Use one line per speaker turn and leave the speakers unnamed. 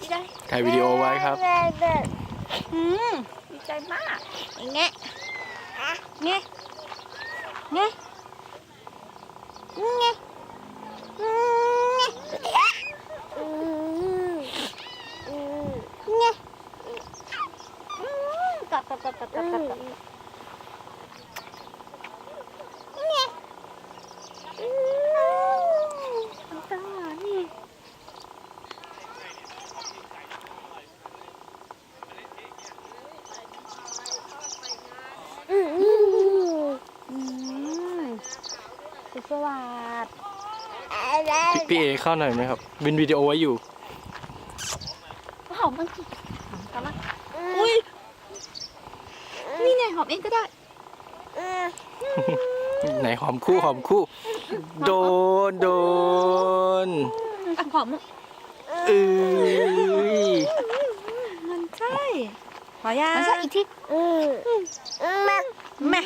ดีใจดีใจ
ถ่ายวิดีโอไว้ครับ
อืมดีใจมาก อย่างเงี้ยเงี้ยเงี้ยเงี้ยเงี้ยเงี้ยอืมกัดกัดกัดกัดกัดกัดกัดเงี้ยอืมน้ำตานี่ อืม สุขสวัสดิ์
พี่พี่เอเข้าหน่อยไหมครับวินวิดีโอไว้อยู่
หอมมันสิหอมกันละอุ้ยนี่ไงหอมเองก็ได้
ไหนหอมคู่หอมคู่ โดนโดน
อะหอมอะ
เอ้ย
มันใช่ ขอยามันใช่อีกทีแม่